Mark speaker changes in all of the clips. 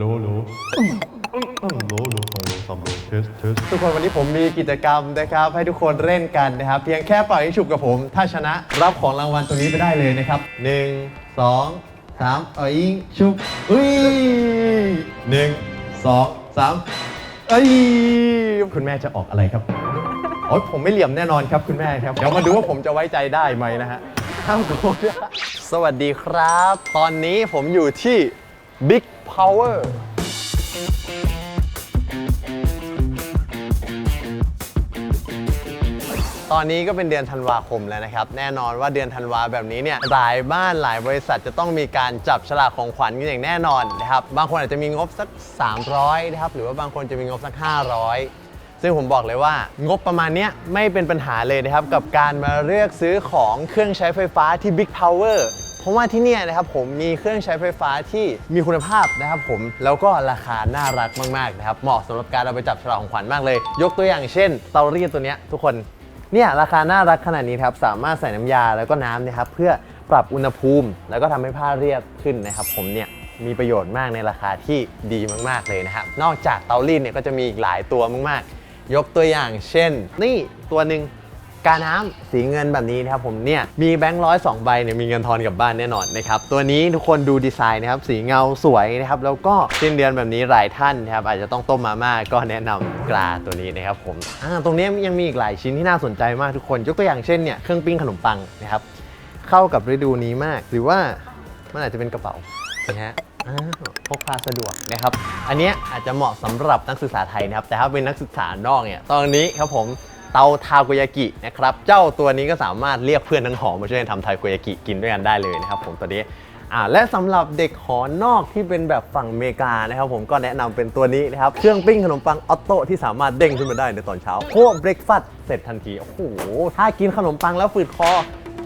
Speaker 1: รู้รู้รู้รู้ของรู้สองรู้เทสเทส
Speaker 2: ทุกคนวันนี้ผมมีกิจกรรมนะครับ ให้ทุกคนเล่นกันนะครับ เพียงแค่เป่ายิงฉุบกับผม ถ้าชนะรับของรางวัลตัวนี้ไปได้เลยนะครับหนึ่งสองสามเป่ายิงฉุบอุ้ยหนึ่งสองสามเอ้ยคุณแม่จะออกอะไรครับโอ้ยผมไม่เหลี่ยมแน่นอนครับคุณแม่ครับ เดี๋ยวมาดูว่าผมจะไว้ใจได้ไหมนะฮะห้ามโกงสวัสดีครับ ตอนนี้ผมอยู่ที่ Big Power ตอนนี้ก็เป็นเดือนธันวาคมแล้วนะครับ แน่นอนว่าเดือนธันวาแบบนี้เนี่ยหลายบ้านหลายบริษัทจะต้องมีการจับฉลากของขวัญกันอย่างแน่นอนนะครับ บางคนอาจจะมีงบสัก 300นะครับ หรือว่าบางคนจะมีงบสัก 500 ซึ่งผมบอกเลยว่างบประมาณเนี้ยไม่เป็นปัญหาเลยนะครับ กับการมาเลือกซื้อของเครื่องใช้ไฟฟ้าที่ Big Power เพราะว่าที่นี่นะครับผมมีเครื่องใช้ไฟฟ้าที่มีคุณภาพนะครับผมแล้วก็ราคาน่ารักมากๆนะครับเหมาะสำหรับการเอาไปจับฉลากของขวัญมากเลย ยกตัวอย่างเช่นเตารีดตัวเนี้ยทุกคนเนี่ยราคาน่ารักขนาดนี้ครับสามารถใส่น้ำยาแล้วก็น้ำนะครับเพื่อปรับอุณหภูมิ แล้วก็ทำให้ผ้าเรียบขึ้นนะครับ ผมเนี่ยมีประโยชน์มากในราคาที่ดีมากๆเลยนะครับนอกจากเตารีดเนี่ยก็จะมีอีกหลายตัวมากๆ ยกตัวอย่างเช่น นี่ตัวหนึ่ง กาน้ำสีเงินแบบนี้นะครับผมเนี่ยมีแบงค์ร้อยสองใบเนี่ยมีเงินทอนกลับบ้านแน่นอนนะครับตัวนี้ทุกคนดูดีไซน์นะครับสีเงาสวยนะครับแล้วก็สิ้นเดือนแบบนี้หลายท่านนะครับอาจจะต้องต้มมาม่าก็แนะนำกลาตัวนี้นะครับผมตรงนี้ยังมีอีกหลายชิ้นที่น่าสนใจมากทุกคนยกตัวอย่างเช่นเนี่ยเครื่องปิ้งขนมปังนะครับเข้ากับฤดูนี้มาก หรือว่ามันอาจจะเป็นกระเป๋านะฮะพกพาสะดวกนะครับ อันนี้อาจจะเหมาะสำหรับนักศึกษาไทยนะครับ แต่ถ้าเป็นนักศึกษานอกเนี่ย ตอนนี้ครับผม เตาทาโกยากินะครับ เจ้าตัวนี้ก็สามารถเรียกเพื่อนทั้งหอมาช่วยกันทำทาโกยากิกินด้วยกันได้เลยนะครับผมตัวนี้อ่าและสำหรับเด็กหอนอกที่เป็นแบบฝั่งอเมริกานะครับผมก็แนะนำเป็นตัวนี้นะครับ เครื่องปิ้งขนมปังออโต้ที่สามารถเด้งขึ้นมาได้ในตอนเช้าพวกเบรกฟาสต์เสร็จทันที โอ้โห ถ้ากินขนมปังแล้วฝืดคอ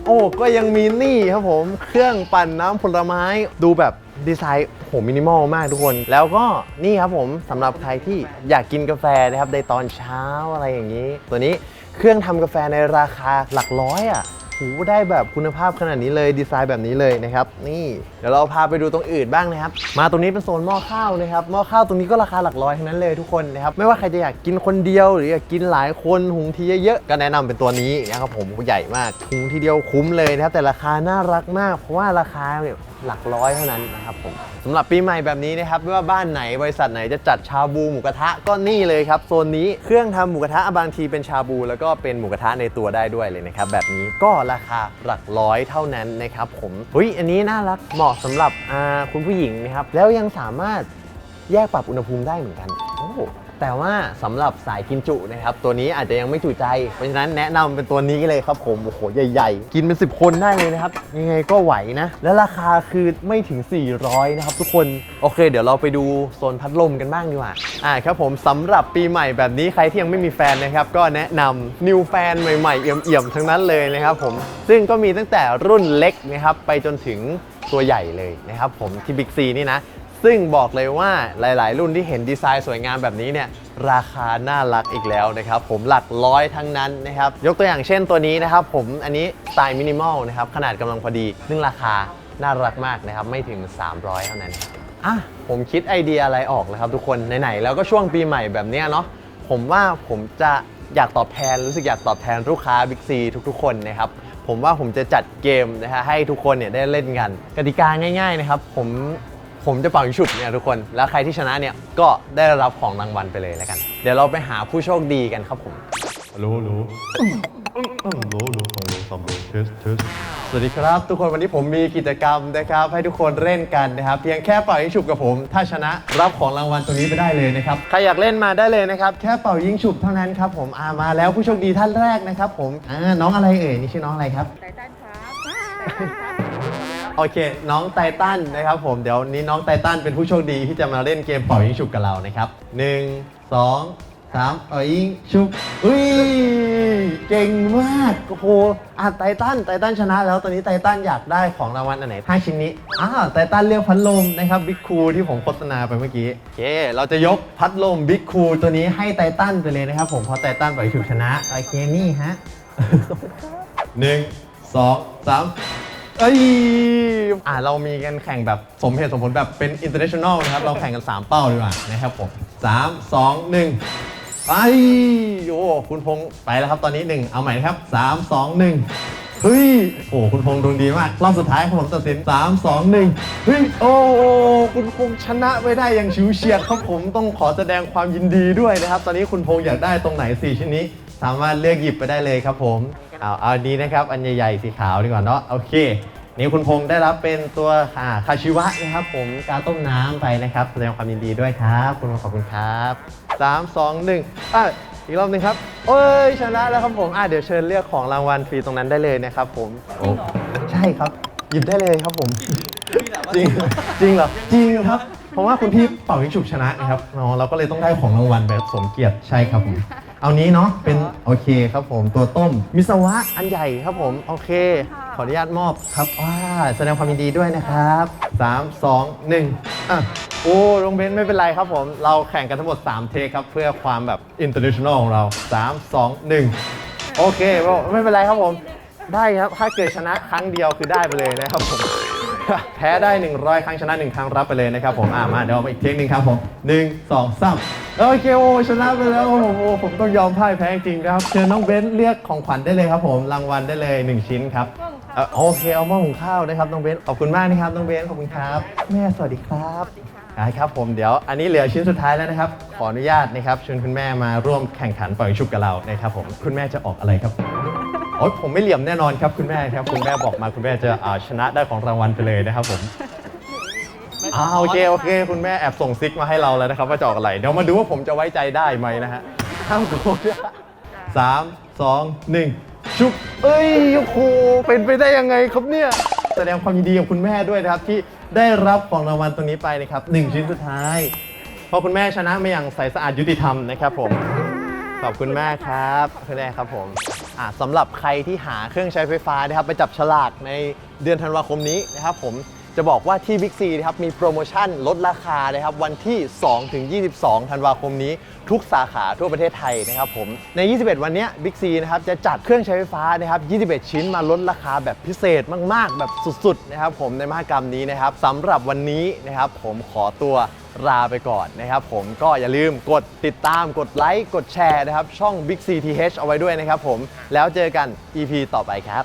Speaker 2: โอ้ก็ยังมีนี่ครับผม เครื่องปั่นน้ำผลไม้ดูแบบ ดีไซน์โหมินิมอลมากทุกคน แล้วก็นี่ครับผมสำหรับใครที่อยากกินกาแฟนะครับในตอนเช้าอะไรอย่างนี้ ตัวนี้เครื่องทำกาแฟในราคาหลักร้อยอะโหได้แบบคุณภาพขนาดนี้เลยดีไซน์แบบนี้เลยนะครับ นี่เดี๋ยวเราพาไปดูตรงอื่นบ้างนะครับ มาตรงนี้เป็นโซนหม้อข้าวนะครับหม้อข้าวตรงนี้ก็ราคาหลักร้อยทั้งนั้นเลยทุกคนนะครับไม่ว่าใครจะอยากกินคนเดียว หรืออยากกินหลายคนหุงทีเยอะๆก็แนะนำเป็นตัวนี้นะครับผมใหญ่มากหุงทีเดียวคุ้มเลยนะครับแต่ราคาน่ารักมาก เพราะว่าราคาเนี่ย หลักร้อยเท่านั้นนะครับผมสำหรับปีใหม่แบบนี้นะครับไม่ว่าบ้านไหนบริษัทไหนจะจัดชาบูหมูกระทะก็นี่เลยครับโซนนี้เครื่องทำหมูกระทะบางทีเป็นชาบู แล้วก็เป็นหมูกระทะในตัวได้ด้วยเลยนะครับแบบนี้ก็ราคาหลักร้อยเท่านั้นนะครับผมเฮ้ยอันนี้น่ารักเหมาะสำหรับคุณผู้หญิงนะครับแล้วยังสามารถแยกปรับอุณหภูมิได้เหมือนกันโอ้ แต่ว่าสำหรับสายกินจุนะครับตัวนี้อาจจะยังไม่จุใจ เพราะฉะนั้นแนะนำเป็นตัวนี้เลยครับผมโอ้โหใหญ่ ๆ กินเป็น 10 คนได้เลยนะครับยังไงก็ไหวนะ และราคาคือไม่ถึง 400 นะครับทุกคนโอเค เดี๋ยวเราไปดูโซนพัดลมกันบ้างดีกว่าอ่าครับผมสำหรับปีใหม่แบบนี้ใครที่ยังไม่มีแฟนนะครับก็แนะนำนิวแฟนใหม่ๆเอี่ยมๆทั้งนั้นเลยนะครับผมซึ่งก็มีตั้งแต่รุ่นเล็กนะครับไปจนถึงตัวใหญ่เลยนะครับผมที่บิ๊กซีนี่นะ ซึ่งบอกเลยว่าหลาย ๆ รุ่นที่เห็นดีไซน์สวยงามแบบนี้เนี่ยราคาน่ารักอีกแล้วนะครับ ผมหลักร้อยทั้งนั้นนะครับ ยกตัวอย่างเช่นตัวนี้นะครับ ผมอันนี้สไตล์มินิมอลนะครับ ขนาดกำลังพอดี ซึ่งราคาน่ารักมากนะครับ ไม่ถึง 300 เท่านั้นอะผมคิดไอเดียอะไรออกแล้วครับทุกคน ไหน ๆ แล้วก็ช่วงปีใหม่แบบเนี้ยเนาะผมว่าผมจะอยากตอบแทนรู้สึกอยากตอบแทนลูกค้าบิ๊กซีทุกๆ คนนะครับผมว่าผมจะจัดเกมนะฮะให้ทุกคนเนี่ยได้เล่นกัน กติกาง่าย ๆ นะครับ ผม ผมจะเป่ายิงฉุบเนี่ยทุกคน แล้วใครที่ชนะเนี่ยก็ได้รับของรางวัลไปเลยแล้วกัน เดี๋ยวเราไปหาผู้โชคดีกันครับผม
Speaker 1: รู้รู้รู้รู้ของรู้สองรู้เทสเทส
Speaker 2: สวัสดีครับ ทุกคนวันนี้ผมมีกิจกรรมนะครับ ให้ทุกคนเล่นกันนะครับ เพียงแค่เป่ายิงฉุบกับผม ถ้าชนะรับของรางวัลตัวนี้ไปได้เลยนะครับใครอยากเล่นมาได้เลยนะครับแค่เป่ายิงฉุบเท่านั้นครับผมอามาแล้วผู้โชคดีท่านแรกนะครับ ผมอ่าน้องอะไรเอ่ยนี่ชื่อน้องอะไรครับ
Speaker 3: ไตตันครับ
Speaker 2: โอเค น้องไตตันนะครับผมเดี๋ยวนี้น้องไตตันเป็นผู้โชคดีที่จะมาเล่นเกมเป่ายิงฉุบกับเรานะครับหนึ่งสองสามเป่ายิงฉุบอุ้ยเก่งมากโอ้โหอะไตตันไตตันชนะ แล้วตอนนี้ไตตันอยากได้ของรางวัลอันไหนห้าชิ้นนี้อ้าวไตตันเลือกพัดลมนะครับบิ๊กคูที่ผมโฆษณาไปเมื่อกี้โอเคเราจะยกพัดลมบิ๊กคูตัวนี้ให้ไตตันไปเลยนะครับผมเพราะไตตันเป่ายิงฉุบชนะโอเคนี่ฮะหนึ่งสองสาม เอ้ยอ่าเรามีกันแข่งแบบสมเหตุสมผลแบบเป็น international นะครับ เราแข่งกัน 3 เป้าดีกว่านะครับผม3 2 1ไปโอ้คุณพงษ์ไปแล้วครับตอนนี้ 1 เอาใหม่นะครับ 3 2 1 เฮ้ย โอ้คุณพงษ์ดวงดีมาก รอบสุดท้ายของผมตัดสิน3 2 1 เฮ้ย โอ้โอ้คุณพงษ์ชนะไปได้อย่างชิวเฉียดครับผมต้องขอแสดงความยินดีด้วยนะครับ ตอนนี้คุณพงษ์อยากได้ตรงไหน 4 ชิ้นนี้ สามารถเลือกหยิบไปได้เลยครับผมเอาเอาอันนี้นะครับ อันใหญ่ ๆ สีขาวดีกว่าเนาะโอเคนี่คุณพงษ์ได้รับเป็นตัวอ่าคาชิวะนะครับผมการต้มน้ำไปนะครับแสดงความยินดีด้วยครับ คุณพงษ์ขอบคุณครับสามสองหนึ่งอะ อีกรอบหนึ่งครับ เอ้ยชนะแล้วครับผมอะเดี๋ยวเชิญเลือกของรางวัลฟรีตรงนั้นได้เลยนะครับผมโอ้ใช่ครับ หยิบได้เลยครับผม จริงจริงเหรอจริงครับ เพราะว่าคุณพี่เป่ายิงฉุบชนะนะครับอ๋อเราก็เลยต้องได้ของรางวัลแบบสมเกียรติใช่ครับผม เอานี้เนาะเป็นโอเคครับผมตัวต้ม มิสวะอันใหญ่ครับผม โอเค ขออนุญาตมอบครับว้าแสดงความยินดีด้วยนะครับ 3 2 1อะโอ้ลงเบนไม่เป็นไรครับผม เราแข่งกันทั้งหมด 3 เทคครับ เพื่อความแบบ international ของเรา 3 2 1 โอเคไม่เป็นไรครับผม ได้ครับ ถ้าเกิดชนะครั้งเดียวคือได้ไปเลยนะครับผมแพ้ได้ 100 ครั้งชนะ 1 ครั้งรับไปเลยนะครับผมอ่ามาเดี๋ยวเอามาอีกเทคหนึงครับผม 1 2 3 โอเคโอ้ชนะไปแล้วโอ้โหผมต้องยอมพ่ายแพ้จริงๆนะครับเชิญน้องเบนซ์เรียกของขวัญได้เลยครับผมรางวัลได้เลย 1 ชิ้นครับเอ่อโอเคเอาหม้อหุงข้าวนะครับน้องเบนซ์ขอบคุณมากนะครับน้องเบนซ์ขอบคุณครับ แม่สวัสดีครับได้ครับผมเดี๋ยวอันนี้เหลือชิ้นสุดท้ายแล้วนะครับ ขออนุญาตนะครับเชิญคุณแม่มาร่วมแข่งขันปล่อยชุบกับเรานะครับผมคุณแม่จะออกอะไรครับโอ้ยผมไม่เหลี่ยมแน่นอนครับคุณแม่ครับคุณแม่บอกมาคุณแม่จะอ่าชนะได้ของรางวัลไปเลยนะครับผม อ่าโอเคโอเค คุณแม่แอบส่งซิกมาให้เราแล้วนะครับว่าจะออกอะไร เดี๋ยวมาดูว่าผมจะไว้ใจได้ไหมนะฮะห้ามโกงสามสองหนึ่งชุบเอ้ยโอ้โหเป็นไปได้ยังไงครับเนี่ย แสดงความยินดีกับคุณแม่ด้วยนะครับ ที่ได้รับของรางวัลตรงนี้ไปนะครับหนึ่งชิ้นสุดท้าย เพราะคุณแม่ชนะมาอย่างใสสะอาดยุติธรรมนะครับผม ขอบคุณมากครับคุณแม่ครับผมอ่าสำหรับใครที่หาเครื่องใช้ไฟฟ้านะครับไปจับฉลากในเดือนธันวาคมนี้นะครับผม จะบอกว่าที่ Big C นะครับมีโปรโมชั่นลดราคานะครับวันที่ 2 ถึง 22 ธันวาคมนี้ทุกสาขาทั่วประเทศไทยนะครับผมใน 21 วันนี้ Big C นะครับจะจัดเครื่องใช้ไฟฟ้านะครับ 21 ชิ้นมาลดราคาแบบพิเศษมาก ๆ แบบสุด ๆ นะครับผมในมหกรรมนี้นะครับสำหรับวันนี้นะครับผมขอตัวลาไปก่อนนะครับผมก็อย่าลืมกดติดตามกดไลค์กดแชร์นะครับช่อง Big CTH เอาไว้ด้วยนะครับผมแล้วเจอกัน EP ต่อไปครับ